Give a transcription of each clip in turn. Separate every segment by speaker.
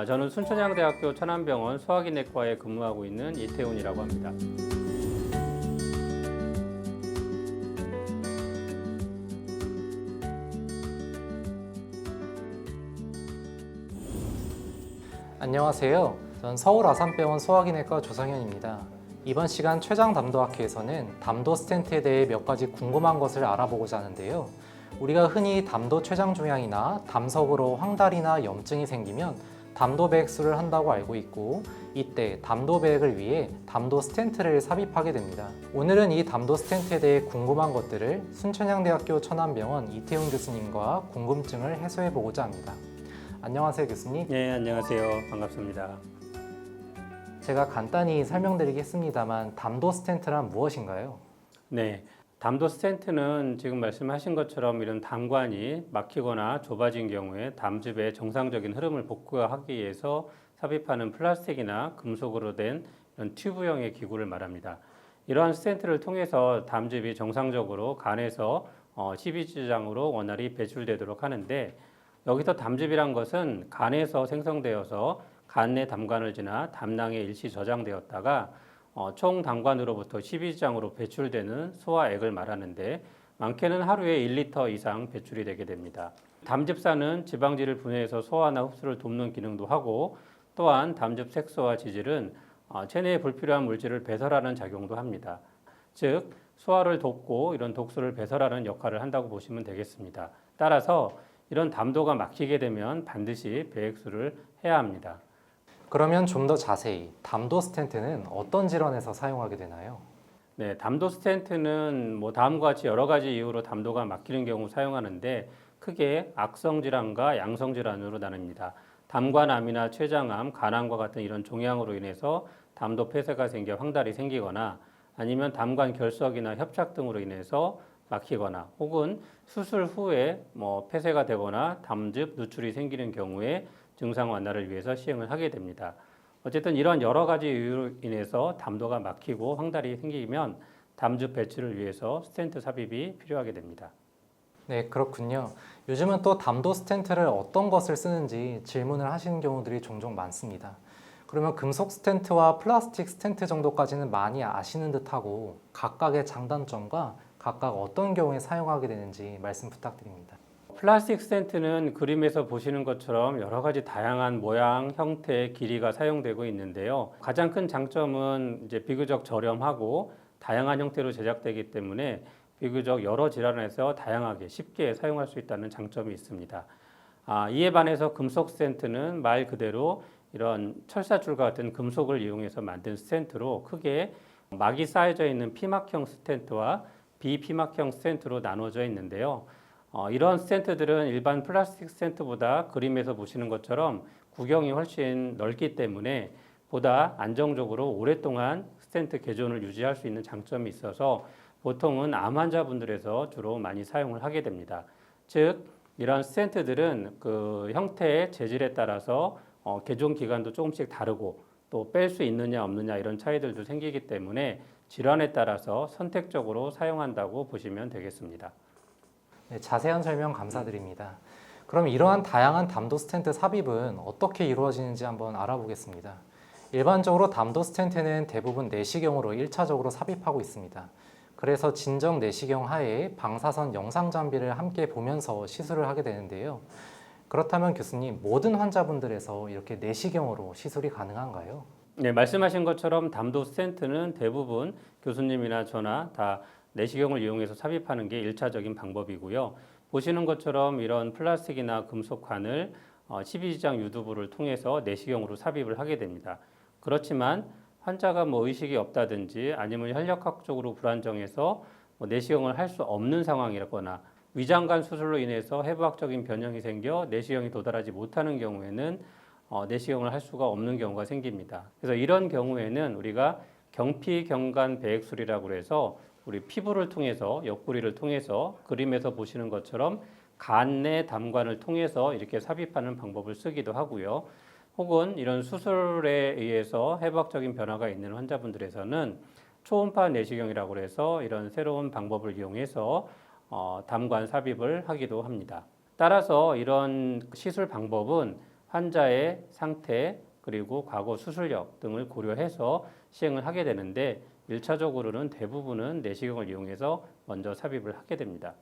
Speaker 1: 아, 저는 순천향대학교 천안병원 소화기내과에 근무하고 있는 이태훈이라고 합니다.
Speaker 2: 안녕하세요. 전 서울 아산병원 소화기내과 조상현입니다. 이번 시간 최장 담도학회에서는 담도 스텐트에 대해 몇 가지 궁금한 것을 알아보고자 하는데요. 우리가 흔히 담도 췌장 종양이나 담석으로 황달이나 염증이 생기면 담도 배액술을 한다고 알고 있고 이때 담도 배액을 위해 담도 스텐트를 삽입하게 됩니다. 오늘은 이 담도 스텐트에 대해 궁금한 것들을 순천향대학교 천안병원 이태훈 교수님과 궁금증을 해소해 보고자 합니다. 안녕하세요 교수님.
Speaker 1: 네, 안녕하세요. 반갑습니다.
Speaker 2: 제가 간단히 설명드리겠습니다만 담도 스텐트란 무엇인가요?
Speaker 1: 네, 담도 스텐트는 지금 말씀하신 것처럼 이런 담관이 막히거나 좁아진 경우에 담즙의 정상적인 흐름을 복구하기 위해서 삽입하는 플라스틱이나 금속으로 된 이런 튜브형의 기구를 말합니다. 이러한 스텐트를 통해서 담즙이 정상적으로 간에서 어, 십이지장으로 원활히 배출되도록 하는데 여기서 담즙이란 것은 간에서 생성되어서 간 내 담관을 지나 담낭에 일시 저장되었다가 어, 총 담관으로부터 12지장으로 배출되는 소화액을 말하는데 많게는 하루에 1리터 이상 배출이 되게 됩니다. 담즙산은 지방질을 분해해서 소화나 흡수를 돕는 기능도 하고 또한 담즙 색소와 지질은 어, 체내에 불필요한 물질을 배설하는 작용도 합니다. 즉 소화를 돕고 이런 독소를 배설하는 역할을 한다고 보시면 되겠습니다. 따라서 이런 담도가 막히게 되면 반드시 배액술을 해야 합니다.
Speaker 2: 그러면 좀 더 자세히 담도 스텐트는 어떤 질환에서 사용하게 되나요?
Speaker 1: 네, 담도 스텐트는 뭐 다음과 같이 여러 가지 이유로 담도가 막히는 경우 사용하는데 크게 악성 질환과 양성 질환으로 나뉩니다. 담관암이나 췌장암, 간암과 같은 이런 종양으로 인해서 담도 폐쇄가 생겨 황달이 생기거나 아니면 담관 결석이나 협착 등으로 인해서 막히거나 혹은 수술 후에 뭐 폐쇄가 되거나 담즙 누출이 생기는 경우에 증상 완화를 위해서 시행을 하게 됩니다. 어쨌든 이런 여러 가지 이유로 인해서 담도가 막히고 황달이 생기면 담즙 배출을 위해서 스텐트 삽입이 필요하게 됩니다.
Speaker 2: 네, 그렇군요. 요즘은 또 담도 스텐트를 어떤 것을 쓰는지 질문을 하시는 경우들이 종종 많습니다. 그러면 금속 스텐트와 플라스틱 스텐트 정도까지는 많이 아시는 듯하고 각각의 장단점과 각각 어떤 경우에 사용하게 되는지 말씀 부탁드립니다.
Speaker 1: 플라스틱 스텐트는 그림에서 보시는 것처럼 여러 가지 다양한 모양, 형태, 길이가 사용되고 있는데요. 가장 큰 장점은 이제 비교적 저렴하고 다양한 형태로 제작되기 때문에 비교적 여러 질환에서 다양하게 쉽게 사용할 수 있다는 장점이 있습니다. 아, 이에 반해서 금속 스텐트는 말 그대로 이런 철사줄과 같은 금속을 이용해서 만든 스텐트로 크게 막이 쌓여져 있는 피막형 스텐트와 비피막형 스텐트로 나눠져 있는데요. 어, 이런 스텐트들은 일반 플라스틱 스텐트보다 그림에서 보시는 것처럼 구경이 훨씬 넓기 때문에 보다 안정적으로 오랫동안 스텐트 개존을 유지할 수 있는 장점이 있어서 보통은 암 환자분들에서 주로 많이 사용을 하게 됩니다. 즉 이런 스텐트들은 그 형태의 재질에 따라서 어, 개존 기간도 조금씩 다르고 또 뺄 수 있느냐 없느냐 이런 차이들도 생기기 때문에 질환에 따라서 선택적으로 사용한다고 보시면 되겠습니다.
Speaker 2: 네, 자세한 설명 감사드립니다. 그럼 이러한 다양한 담도 스텐트 삽입은 어떻게 이루어지는지 한번 알아보겠습니다. 일반적으로 담도 스텐트는 대부분 내시경으로 1차적으로 삽입하고 있습니다. 그래서 진정 내시경 하에 방사선 영상 장비를 함께 보면서 시술을 하게 되는데요. 그렇다면 교수님, 모든 환자분들에서 이렇게 내시경으로 시술이 가능한가요?
Speaker 1: 네, 말씀하신 것처럼 담도 스텐트는 대부분 교수님이나 저나 다 내시경을 이용해서 삽입하는 게 일차적인 방법이고요. 보시는 것처럼 이런 플라스틱이나 금속 관을 12지장 유두부를 통해서 내시경으로 삽입을 하게 됩니다. 그렇지만 환자가 뭐 의식이 없다든지 아니면 혈력학적으로 불안정해서 뭐 내시경을 할 수 없는 상황이거나 위장관 수술로 인해서 해부학적인 변형이 생겨 내시경이 도달하지 못하는 경우에는 어, 내시경을 할 수가 없는 경우가 생깁니다. 그래서 이런 경우에는 우리가 경피경관 배액술이라고 해서 우리 피부를 통해서 옆구리를 통해서 그림에서 보시는 것처럼 간 내 담관을 통해서 이렇게 삽입하는 방법을 쓰기도 하고요. 혹은 이런 수술에 의해서 해부학적인 변화가 있는 환자분들에서는 초음파 내시경이라고 해서 이런 새로운 방법을 이용해서 어, 담관 삽입을 하기도 합니다. 따라서 이런 시술 방법은 환자의 상태 그리고 과거 수술력 등을 고려해서 시행을 하게 되는데 일차적으로는 대부분은 내시경을 이용해서 먼저 삽입을 하게 됩니다.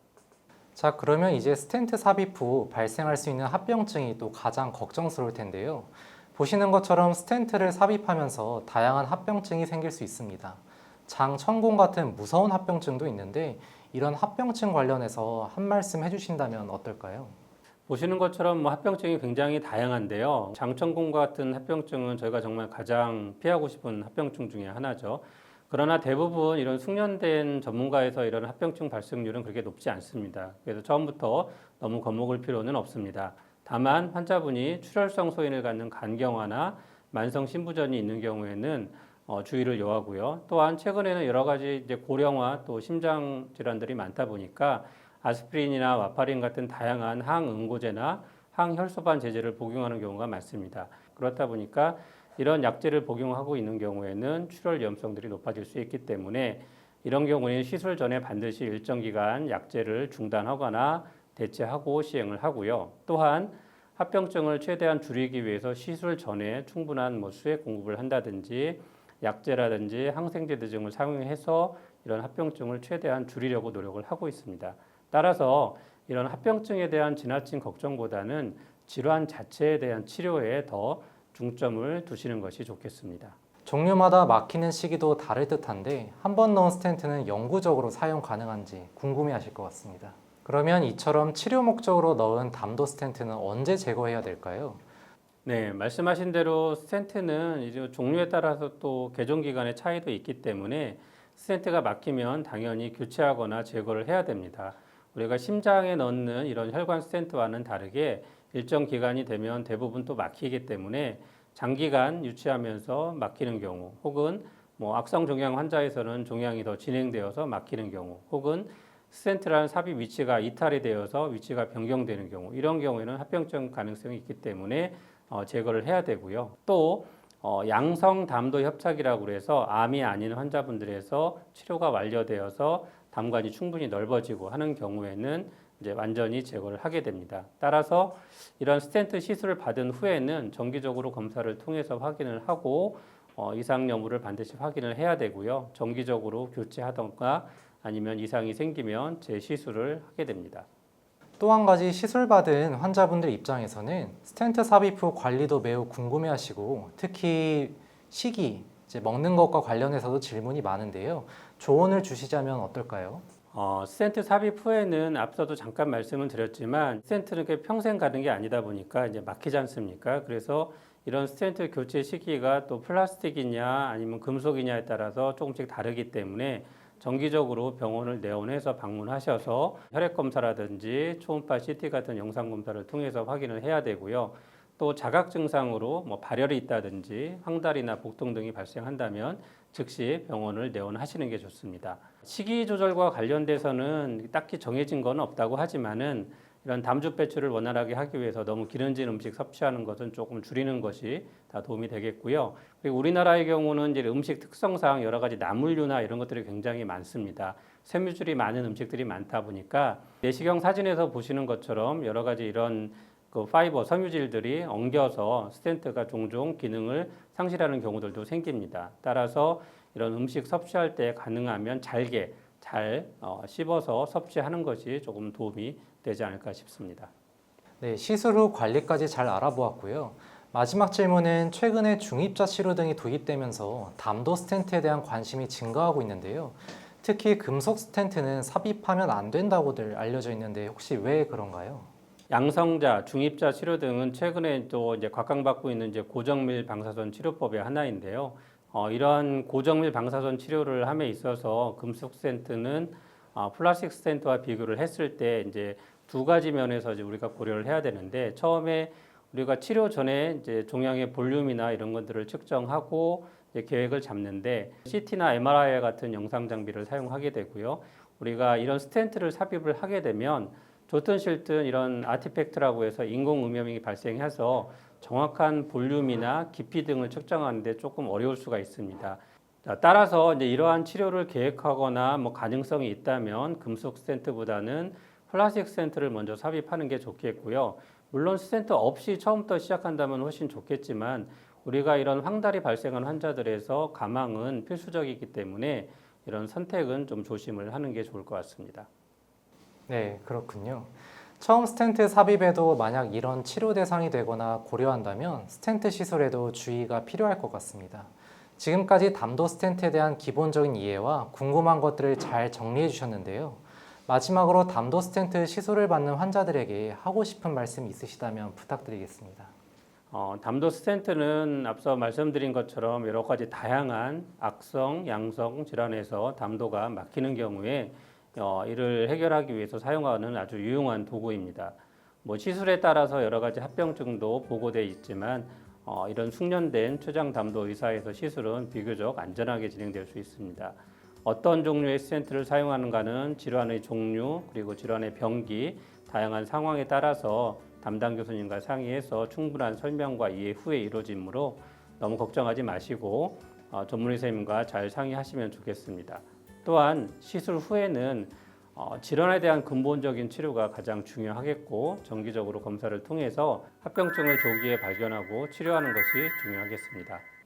Speaker 2: 자, 그러면 이제 스텐트 삽입 후 발생할 수 있는 합병증이 또 가장 걱정스러울 텐데요. 보시는 것처럼 스텐트를 삽입하면서 다양한 합병증이 생길 수 있습니다. 장천공 같은 무서운 합병증도 있는데 이런 합병증 관련해서 한 말씀 해주신다면 어떨까요?
Speaker 1: 보시는 것처럼 뭐 합병증이 굉장히 다양한데요. 장천공 같은 합병증은 저희가 정말 가장 피하고 싶은 합병증 중에 하나죠. 그러나 대부분 이런 숙련된 전문가에서 이런 합병증 발생률은 그렇게 높지 않습니다. 그래서 처음부터 너무 겁먹을 필요는 없습니다. 다만 환자분이 출혈성 소인을 갖는 간경화나 만성 신부전이 있는 경우에는 어, 주의를 요하고요. 또한 최근에는 여러 가지 이제 고령화 또 심장 질환들이 많다 보니까 아스피린이나 와파린 같은 다양한 항응고제나 항혈소반 제제를 복용하는 경우가 많습니다. 그렇다 보니까 이런 약제를 복용하고 있는 경우에는 출혈 위험성들이 높아질 수 있기 때문에 이런 경우에는 시술 전에 반드시 일정 기간 약제를 중단하거나 대체하고 시행을 하고요. 또한 합병증을 최대한 줄이기 위해서 시술 전에 충분한 뭐 수액 공급을 한다든지 약제라든지 항생제 등을 사용해서 이런 합병증을 최대한 줄이려고 노력을 하고 있습니다. 따라서 이런 합병증에 대한 지나친 걱정보다는 질환 자체에 대한 치료에 더 중점을 두시는 것이 좋겠습니다.
Speaker 2: 종류마다 막히는 시기도 다를 듯한데 한 번 넣은 스텐트는 영구적으로 사용 가능한지 궁금해하실 것 같습니다. 그러면 이처럼 치료 목적으로 넣은 담도 스텐트는 언제 제거해야 될까요?
Speaker 1: 네, 말씀하신 대로 스텐트는 이제 종류에 따라서 또 개종 기간의 차이도 있기 때문에 스텐트가 막히면 당연히 교체하거나 제거를 해야 됩니다. 우리가 심장에 넣는 이런 혈관 스텐트와는 다르게 일정 기간이 되면 대부분 또 막히기 때문에 장기간 유치하면서 막히는 경우 혹은 뭐 악성 종양 환자에서는 종양이 더 진행되어서 막히는 경우 혹은 스텐트라는 삽입 위치가 이탈이 되어서 위치가 변경되는 경우 이런 경우에는 합병증 가능성이 있기 때문에 어, 제거를 해야 되고요. 또 어, 양성 담도 협착이라고 그래서 암이 아닌 환자분들에서 치료가 완료되어서 담관이 충분히 넓어지고 하는 경우에는 이제 완전히 제거를 하게 됩니다. 따라서 이런 스텐트 시술을 받은 후에는 정기적으로 검사를 통해서 확인을 하고 어, 이상 여부를 반드시 확인을 해야 되고요. 정기적으로 교체하던가 아니면 이상이 생기면 재시술을 하게 됩니다.
Speaker 2: 또 한 가지 시술 받은 환자분들 입장에서는 스텐트 삽입 후 관리도 매우 궁금해하시고 특히 이제 먹는 것과 관련해서도 질문이 많은데요. 조언을 주시자면 어떨까요?
Speaker 1: 어, 스텐트 삽입 후에는 앞서도 잠깐 말씀을 드렸지만 그게 평생 가는 게 아니다 보니까 이제 막히지 않습니까? 그래서 이런 스텐트 교체 시기가 또 플라스틱이냐 아니면 금속이냐에 따라서 조금씩 다르기 때문에 정기적으로 병원을 내원해서 방문하셔서 혈액 검사라든지 초음파 CT 같은 영상 검사를 통해서 확인을 해야 되고요. 또 자각 증상으로 뭐 발열이 있다든지 황달이나 복통 등이 발생한다면 즉시 병원을 내원하시는 게 좋습니다. 식이 조절과 관련돼서는 딱히 정해진 건 없다고 하지만은 이런 담주 배출을 원활하게 하기 위해서 너무 기름진 음식 섭취하는 것은 조금 줄이는 것이 다 도움이 되겠고요. 그리고 우리나라의 경우는 이제 음식 특성상 여러 가지 나물류나 이런 것들이 굉장히 많습니다. 섬유질이 많은 음식들이 많다 보니까 내시경 사진에서 보시는 것처럼 여러 가지 이런 그 파이버 섬유질들이 엉겨서 스텐트가 종종 기능을 상실하는 경우들도 생깁니다. 따라서 이런 음식 섭취할 때 가능하면 잘게 잘 어, 씹어서 섭취하는 것이 조금 도움이 되지 않을까 싶습니다.
Speaker 2: 네, 시술 후 관리까지 잘 알아보았고요. 마지막 질문은 최근에 중입자 치료 등이 도입되면서 담도 스텐트에 대한 관심이 증가하고 있는데요. 특히 금속 스텐트는 삽입하면 안 된다고들 알려져 있는데 혹시 왜 그런가요?
Speaker 1: 양성자, 중입자 치료 등은 최근에 또 이제 각광받고 있는 이제 고정밀 방사선 치료법의 하나인데요. 어, 이런 고정밀 방사선 치료를 함에 있어서 금속 스텐트는 어, 플라스틱 스텐트와 비교를 했을 때 이제 두 가지 면에서 이제 우리가 고려를 해야 되는데 처음에 우리가 치료 전에 이제 종양의 볼륨이나 이런 것들을 측정하고 이제 계획을 잡는데 CT나 MRI 같은 영상 장비를 사용하게 되고요. 우리가 이런 스텐트를 삽입을 하게 되면 좋든 싫든 이런 아티팩트라고 해서 인공 음염이 발생해서 정확한 볼륨이나 깊이 등을 측정하는데 조금 어려울 수가 있습니다. 자, 따라서 이제 이러한 치료를 계획하거나 뭐 가능성이 있다면 금속 스텐트보다는 플라스틱 스텐트를 먼저 삽입하는 게 좋겠고요. 물론 스텐트 없이 처음부터 시작한다면 훨씬 좋겠지만 우리가 이런 황달이 발생한 환자들에서 가망은 필수적이기 때문에 이런 선택은 좀 조심을 하는 게 좋을 것 같습니다.
Speaker 2: 네, 그렇군요. 처음 스텐트 삽입에도 만약 이런 치료 대상이 되거나 고려한다면 스텐트 시술에도 주의가 필요할 것 같습니다. 지금까지 담도 스텐트에 대한 기본적인 이해와 궁금한 것들을 잘 정리해 주셨는데요. 마지막으로 담도 스텐트 시술을 받는 환자들에게 하고 싶은 말씀 있으시다면 부탁드리겠습니다.
Speaker 1: 어, 담도 스텐트는 앞서 말씀드린 것처럼 여러 가지 다양한 악성, 양성 질환에서 담도가 막히는 경우에 어, 이를 해결하기 위해서 사용하는 아주 유용한 도구입니다. 뭐 시술에 따라서 여러 가지 합병증도 보고돼 있지만 어, 이런 숙련된 췌장 담도 의사에서 시술은 비교적 안전하게 진행될 수 있습니다. 어떤 종류의 스텐트를 사용하는가는 질환의 종류 그리고 질환의 병기 다양한 상황에 따라서 담당 교수님과 상의해서 충분한 설명과 이해 후에 이루어지므로 너무 걱정하지 마시고 어, 전문의 선생님과 잘 상의하시면 좋겠습니다. 또한 시술 후에는 어, 질환에 대한 근본적인 치료가 가장 중요하겠고 정기적으로 검사를 통해서 합병증을 조기에 발견하고 치료하는 것이 중요하겠습니다.